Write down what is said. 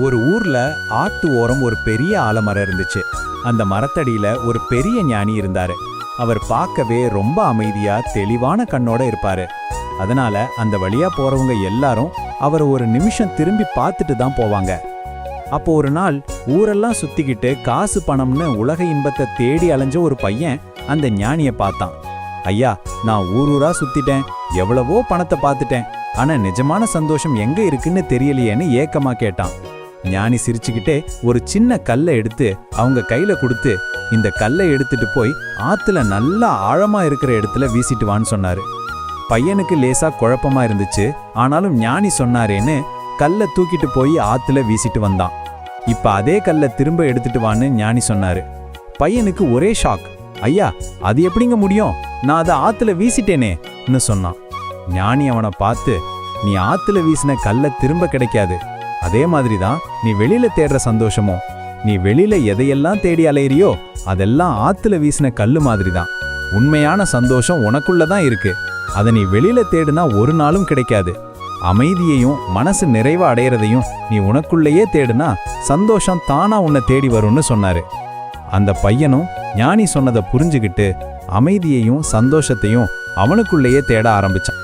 ஒரு ஊர்ல ஆத்து ஓரம் ஒரு பெரிய ஆலமரம் இருந்துச்சு. அந்த மரத்தடியில ஒரு பெரிய ஞானி இருந்தாரு. அவர் பார்க்கவே ரொம்ப அமைதியா தெளிவான கண்ணோட இருப்பாரு. அதனால அந்த வழியா போறவங்க எல்லாரும் அவரை ஒரு நிமிஷம் திரும்பி பார்த்துட்டு தான் போவாங்க. அப்போ ஒரு நாள் ஊரெல்லாம் சுத்திக்கிட்டு காசு பணம்னு உலக இன்பத்தை தேடி அலைஞ்ச ஒரு பையன் அந்த ஞானிய பார்த்தான். ஐயா நான் ஊர் ஊரா சுத்திட்டேன். எவ்வளவோ பணத்தை பார்த்துட்டேன். ஆனா நிஜமான சந்தோஷம் எங்க இருக்குன்னு தெரியலையேன்னு ஏக்கமா கேட்டான். ஞானி சிரிச்சுக்கிட்டே ஒரு சின்ன கல்லை எடுத்து அவங்க கையில கொடுத்து இந்த கல்லை எடுத்துட்டு போய் ஆத்துல நல்லா ஆழமா இருக்கிற இடத்துல வீசிட்டு வான்னு சொன்னாரு. பையனுக்கு லேசா குழப்பமா இருந்துச்சு. ஆனாலும் ஞானி சொன்னாரேன்னு கல்லை தூக்கிட்டு போய் ஆத்துல வீசிட்டு வந்தான். இப்ப அதே கல்லை திரும்ப எடுத்துட்டு வான்னு ஞானி சொன்னாரு. பையனுக்கு ஒரே ஷாக். ஐயா அது எப்படிங்க முடியும்? நான் அதை ஆத்துல வீசிட்டேனேன்னு சொன்னான். ஞானி அவனை பார்த்து நீ ஆத்துல வீசின கல்லை திரும்ப கிடைக்காது. அதே மாதிரி தான் நீ வெளியில தேடுற சந்தோஷமோ நீ வெளியில எதையெல்லாம் தேடி அலையிறியோ அதெல்லாம் ஆத்துல வீசின கல்லு மாதிரி தான் உண்மையான சந்தோஷம் உனக்குள்ள தான் இருக்கு. அதை நீ வெளியில தேடுனா ஒரு நாளும் கிடைக்காது. அமைதியையும் மனசு நிறைவா அடையிறதையும் நீ உனக்குள்ளேயே தேடுனா சந்தோஷம் தானா உன்னை தேடி வரும்னு சொன்னாரு. அந்த பையனும் ஞானி சொன்னதை புரிஞ்சுக்கிட்டு அமைதியையும் சந்தோஷத்தையும் அவனுக்குள்ளேயே தேட ஆரம்பிச்சான்.